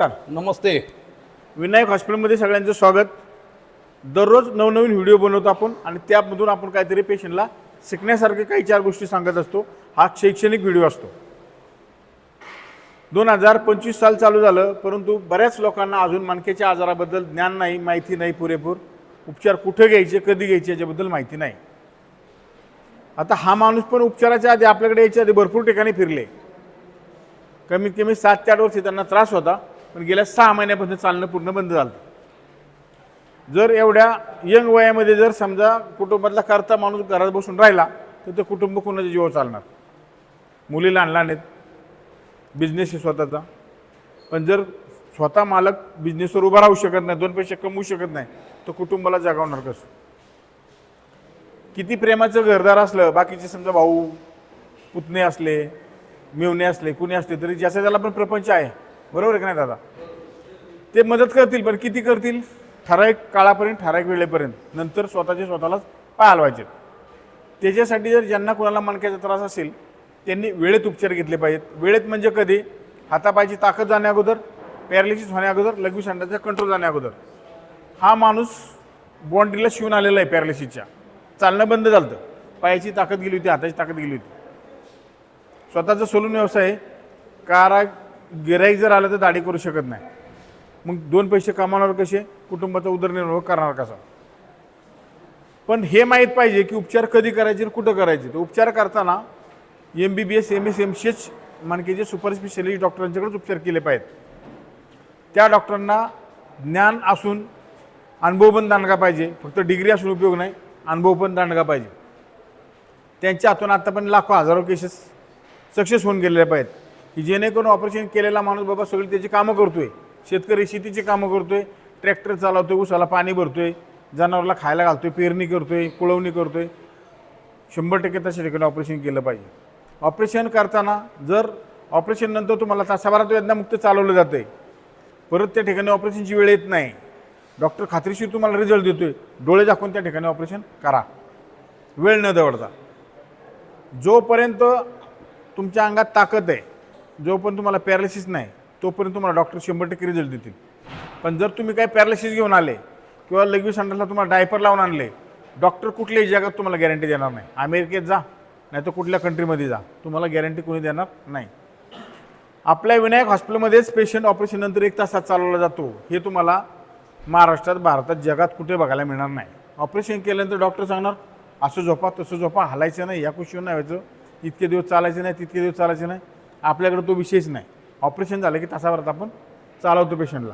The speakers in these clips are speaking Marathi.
नमस्कार. नमस्ते. विनायक हॉस्पिटलमध्ये सगळ्यांचं स्वागत. दररोज नवनवीन व्हिडिओ बनवतो आपण आणि त्यामधून आपण काहीतरी पेशंटला शिकण्यासारखे काही चार गोष्टी सांगत असतो. हा शैक्षणिक व्हिडिओ असतो. दोन हजार पंचवीस साल चालू झालं परंतु बऱ्याच लोकांना अजून मणक्याच्या आजाराबद्दल ज्ञान नाही माहिती नाही पुरेपूर. उपचार कुठे घ्यायचे कधी घ्यायचे याच्याबद्दल माहिती नाही. आता हा माणूस पण उपचाराच्या आधी आपल्याकडे यायच्या आधी भरपूर ठिकाणी फिरले. कमीत कमी सात ते आठ वर्ष त्यांना त्रास होता. पण गेल्या सहा महिन्यापासून चालणं पूर्ण बंद झालं. जर एवढ्या यंग वयामध्ये जर समजा कुटुंबातला करता माणूस घरात बसून राहिला तर ते कुटुंब कोणाच्या जीवावर चालणार? मुली लहान लहान आहेत. बिझनेस आहे स्वतःचा. पण जर स्वतः मालक बिझनेसवर उभा राहू शकत नाही दोन पैसे कमवू शकत नाही तर कुटुंबाला जगावणार कसं? किती प्रेमाचं घरदार असलं बाकीचे समजा भाऊ पुतणे असले मेवणे असले कुणी असले तरी ज्याचा त्याला पण प्रपंच आहे. बरोबर आहे का नाही दादा? ते मदत करतील पण किती करतील? ठराविक काळापर्यंत ठराविक वेळेपर्यंत. नंतर स्वतःचे स्वतःलाच पाय हलवायचे. त्याच्यासाठी जर ज्यांना कोणाला मणक्याचा त्रास असेल त्यांनी वेळेत उपचार घेतले पाहिजेत. वेळेत म्हणजे कधी? हातापायची ताकद जाण्या अगोदर पॅरालिसिस होण्या अगोदर लघवी सांडाचा कंट्रोल जाण्या अगोदर. हा माणूस बॉन्ड्रीला शिवून आलेला आहे पॅरालिसिसच्या. चालणं बंद झालं पायाची ताकद गेली होती हाताची ताकद गेली होती. स्वतःचा सोलून व्यवसाय आहे. कारा गिराईक जर आलं तर दाढी करू शकत नाही. मग दोन पैसे कमावणार कसे? कुटुंबाचा उदरनिर्वाह करणार कसा? पण हे माहीत पाहिजे की उपचार कधी करायचे आणि कुठं करायचे? तर उपचार करताना M B B S M S M C H मानकेचे super specialist डॉक्टरांच्याकडेच उपचार केले पाहिजेत. त्या डॉक्टरांना ज्ञान असून अनुभव पण दांडगा पाहिजे. फक्त डिग्री असून उपयोग नाही अनुभव पण दांडगा पाहिजे. त्यांच्या हातून आता पण लाखो हजारो केसेस सक्सेस होऊन गेलेले पाहिजेत. की जेणेकरून ऑपरेशन केलेला माणूस बाबा सगळी त्याची कामं करतोय. शेतकरी शेतीची कामं करतोय ट्रॅक्टर चालवतोय उसाला पाणी भरतोय जनावरला खायला घालतोय पेरणी करतोय कुळवणी करतोय. शंभर टक्के तशा ठिकाणी ऑपरेशन केलं पाहिजे. ऑपरेशन करताना जर ऑपरेशन नंतर तुम्हाला तासाभरात वेदनामुक्त चालवलं जातं आहे परत त्या ठिकाणी ऑपरेशनची वेळ येत नाही. डॉक्टर खात्रीशीर तुम्हाला रिझल्ट देतोय. डोळे दाखवून त्या ठिकाणी ऑपरेशन करा. वेळ न दवडता. जोपर्यंत तुमच्या अंगात ताकद आहे जोपर्यंत तुम्हाला पॅरालिसिस नाही तोपर्यंत तुम्हाला डॉक्टर शंभर टक्के रिझल्ट देतील. पण जर तुम्ही काही पॅरालिसिस घेऊन आले किंवा लघवी संडासला तुम्हाला डायपर लावून आणले डॉक्टर कुठल्याही जगात तुम्हाला गॅरंटी देणार नाही. अमेरिकेत जा नाही तर कुठल्या कंट्रीमध्ये जा. तुम्हाला गॅरंटी कोणी देणार नाही. आपल्या विनायक हॉस्पिटलमध्येच पेशंट ऑपरेशननंतर एक तासात चालवला जातो. हे तुम्हाला महाराष्ट्रात भारतात जगात कुठे बघायला मिळणार नाही. ऑपरेशन केल्यानंतर डॉक्टर सांगणार असं झोपा तसं झोपा हलायचं नाही या कुशीवर नाही व्हायचं इतके दिवस चालायचे नाही तितके दिवस चालायचे नाही. आपल्याकडे तो विशेष नाही. ऑपरेशन झालं की तासाभरात आपण चालवतो पेशंटला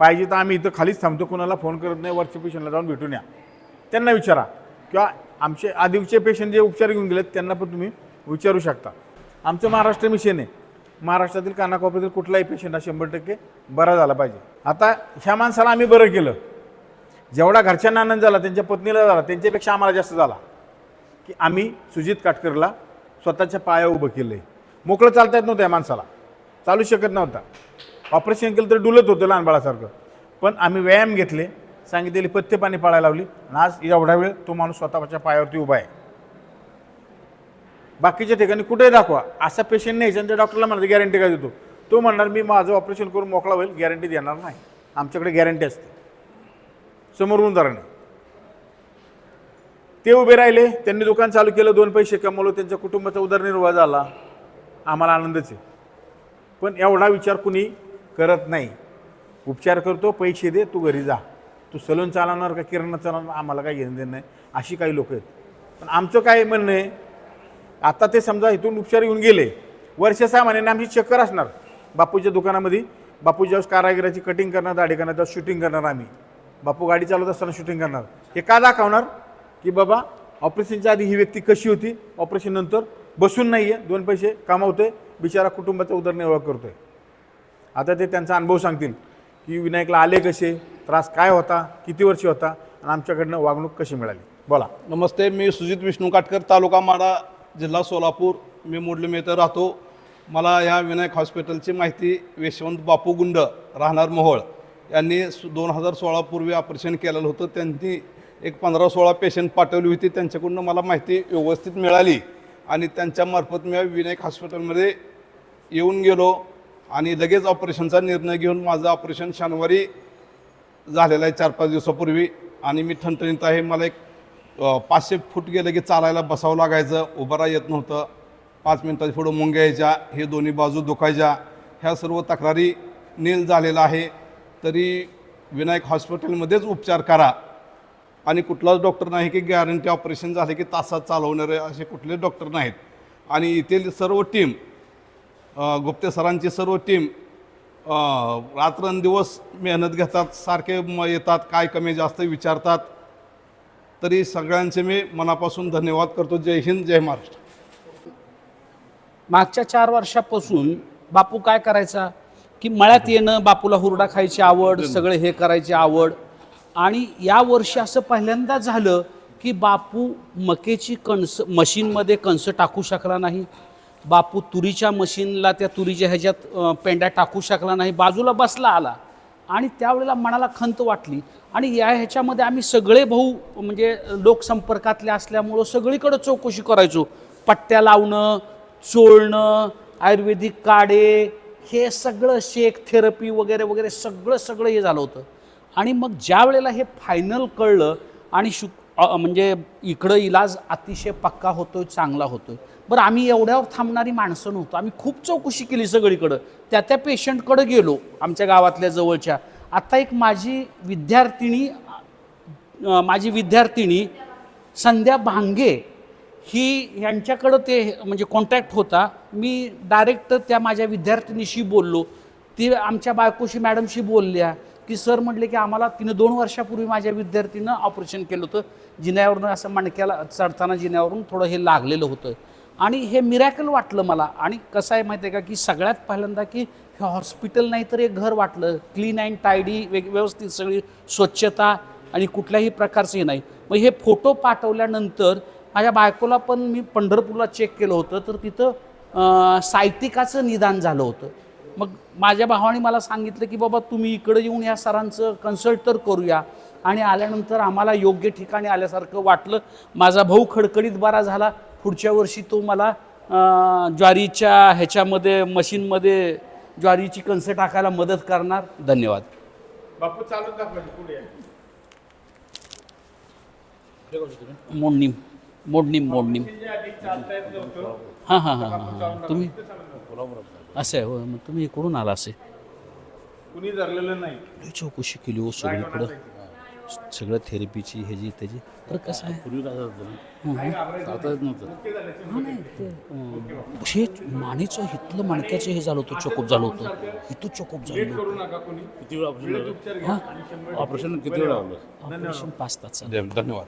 पाहिजे तर आम्ही इथं खालीच थांबतो कोणाला फोन करत नाही वरच्या पेशंटला जाऊन भेटून या. त्यांना विचारा. किंवा आमचे आधीचे पेशंट जे उपचार घेऊन गेलेत त्यांना पण तुम्ही विचारू शकता. आमचं महाराष्ट्र मिशन आहे. महाराष्ट्रातील कानाकोपऱ्यातील कुठलाही पेशंट हा शंभर टक्के बरा झाला पाहिजे. आता ह्या माणसाला आम्ही बरं केलं. जेवढा घरच्यांना आनंद झाला त्यांच्या पत्नीला झाला त्यांच्यापेक्षा आम्हाला जास्त झाला. की आम्ही सुजित काटकरला स्वतःच्या पाया उभं केलं आहे मोकळं चालता येत नव्हतं या माणसाला. चालू शकत नव्हता. ऑपरेशन केलं तर डुलत होतं लहान बाळासारखं. पण आम्ही व्यायाम घेतले सांगितलेली पथ्य पाणी पाळायला लावली आणि आज एवढा वेळ तो माणूस स्वतःच्या पायावरती उभा आहे. बाकीच्या ठिकाणी कुठेही दाखवा. असा पेशंट नाही त्या डॉक्टरला म्हणतो गॅरंटी काय देतो? तो म्हणणार मी माझं ऑपरेशन करून मोकळा होईल गॅरंटी देणार नाही. आमच्याकडे गॅरंटी असते. समोरून जाणार नाही. ते उभे राहिले त्यांनी दुकान चालू केलं दोन पैसे कमवलं त्यांच्या कुटुंबाचा उदरनिर्वाह झाला. आम्हाला आनंदच आहे. पण एवढा विचार कुणी करत नाही. उपचार करतो पैसे दे तू घरी जा. तू सलून चालवणार का किराणा चालवणार? आम्हाला काही घेणं देणं नाही. अशी काही लोक आहेत. पण आमचं काय म्हणणं आहे आता ते समजा इथून उपचार येऊन गेले. वर्ष सहा महिन्याने आमची चक्कर असणार. बापूच्या दुकानामध्ये बापू ज्यावेळेस कारागिराची कटिंग करणार दाढी करणार त्यावेळेस शूटिंग करणार आम्ही. बापू गाडी चालवत असताना शूटिंग करणार. हे का दाखवणार? की बाबा ऑपरेशनच्या आधी ही व्यक्ती कशी होती? ऑपरेशन नंतर बसून नाही आहे दोन पैसे कमावते बिचारा कुटुंबाचा उदरनिर्वाह करतोय. आता ते त्यांचा अनुभव सांगतील की विनायकला आले कसे त्रास काय होता किती वर्षी होता आणि आमच्याकडनं वागणूक कशी मिळाली. बोला. नमस्ते मी सुजित विष्णू काटकर तालुका माडा जिल्हा सोलापूर. मी मोडली इथं राहतो. मला या विनायक हॉस्पिटलची माहिती यशवंत बापू गुंड राहणार मोहोळ यांनी दोन हजार सोळापूर्वी ऑपरेशन केलेलं होतं. त्यांनी एक पंधरा सोळा पेशंट पाठवली होती. त्यांच्याकडून मला माहिती व्यवस्थित मिळाली. आणि त्यांच्यामार्फत मी विनायक हॉस्पिटलमध्ये येऊन गेलो आणि लगेच ऑपरेशनचा निर्णय घेऊन माझं ऑपरेशन शनिवारी झालेलं आहे चार पाच दिवसापूर्वी. आणि मी ठणठणीत आहे मला एक पाचशे फूट गेलं की चालायला बसावं लागायचं उभं येत नव्हतं. पाच मिनटाच्या पुढं मुंग यायच्या हे दोन्ही बाजू दुखायच्या. ह्या सर्व तक्रारी नील झालेला आहे. तरी विनायक हॉस्पिटलमध्येच उपचार करा. आणि कुठलाच डॉक्टर नाही की गॅरंटी ऑपरेशन झाले की तासात चालवणारे असे कुठले डॉक्टर नाहीत. आणि येथील सर्व टीम गुप्ते सरांची सर्व टीम रात्रंदिवस मेहनत घेतात सारखे म येतात काय कमी जास्त विचारतात. तरी सगळ्यांचे मी मनापासून धन्यवाद करतो. जय हिंद जय महाराष्ट्र. मागच्या चार वर्षापासून बापू काय करायचा? की मळ्यात येणं बापूला हुरडा खायची आवड सगळे हे करायची आवड. आणि या वर्षी असं पहिल्यांदा झालं की बापू मकेची कणस मशीनमध्ये कणसं टाकू शकला नाही. बापू तुरीच्या मशीनला त्या तुरीच्या ह्याच्यात पेंड्या टाकू शकला नाही. बाजूला बसला आला. आणि त्यावेळेला मनाला खंत वाटली. आणि या ह्याच्यामध्ये आम्ही सगळे भाऊ म्हणजे लोकसंपर्कातले असल्यामुळं सगळीकडं चौकशी करायचो. पट्ट्या लावणं चोळणं आयुर्वेदिक काडे हे सगळं शेक थेरपी वगैरे वगैरे सगळं सगळं हे झालं होतं. आणि मग ज्या वेळेला हे फायनल कळलं आणि शु म्हणजे इकडं इलाज अतिशय पक्का होतोय चांगला होतोय. बरं आम्ही एवढ्यावर थांबणारी माणसं नव्हतो. आम्ही खूप चौकशी केली सगळीकडं. त्या त्या पेशंटकडं गेलो आमच्या गावातल्या जवळच्या. आता एक माझी विद्यार्थिनी माझी विद्यार्थिनी संध्या भांगे ही यांच्याकडं ते म्हणजे कॉन्टॅक्ट होता. मी डायरेक्ट त्या माझ्या विद्यार्थिनीशी बोललो. ती आमच्या बायकोशी मॅडमशी बोलल्या. की सर म्हटले की आम्हाला तिनं दोन वर्षापूर्वी माझ्या विद्यार्थीनं ऑपरेशन केलं होतं. जिन्यावरून असं मणक्याला चढताना जिन्यावरून थोडं हे लागलेलं होतं. आणि हे मिरॅकल वाटलं मला. आणि कसं आहे माहिती आहे का की सगळ्यात पहिल्यांदा की हे हॉस्पिटल नाही तर एक घर वाटलं. क्लीन अँड टायडी वेग व्यवस्थित सगळी स्वच्छता आणि कुठल्याही प्रकारचं हे नाही. मग हे फोटो पाठवल्यानंतर माझ्या बायकोला पण मी पंढरपूरला चेक केलं होतं. तर तिथं साहित्यिकाचं निदान झालं होतं. मग माझ्या भावाने मला सांगितलं की बाबा तुम्ही इकडे येऊन या सरांचं कन्सल्ट तर करूया. आणि आल्यानंतर आम्हाला योग्य ठिकाणी आल्यासारखं वाटलं. माझा भाऊ खडखडीत बरा झाला. पुढच्या वर्षी तो मला ज्वारीच्या ह्याच्यामध्ये मशीनमध्ये ज्वारीची कणसं टाकायला मदत करणार. धन्यवाद. बापू चालून दाखवा या. मोडणीम मोडणीम मोडणीम. हां हां हां हां हां. तुम्ही असं आहे होय मग तुम्ही इकडून आला असे. कुणी धरलेलं नाही. लई चौकशी केली हो सगळीकडं सगळं थेरपीची ह्याची त्याची. तर कसं आहे? पूर्वी काय झालं हं, हं. नव्हतं. हा, हे मानेचं हितलं मणक्याचं हे झालं होतं चोकअप झालं होतं. इथं चोकअप झालं होतं. करू नका कोणी. किती वेळ ऑपरेशन झालं? ऑपरेशन किती वेळ ऑपरेशन पाच तास धन्यवाद.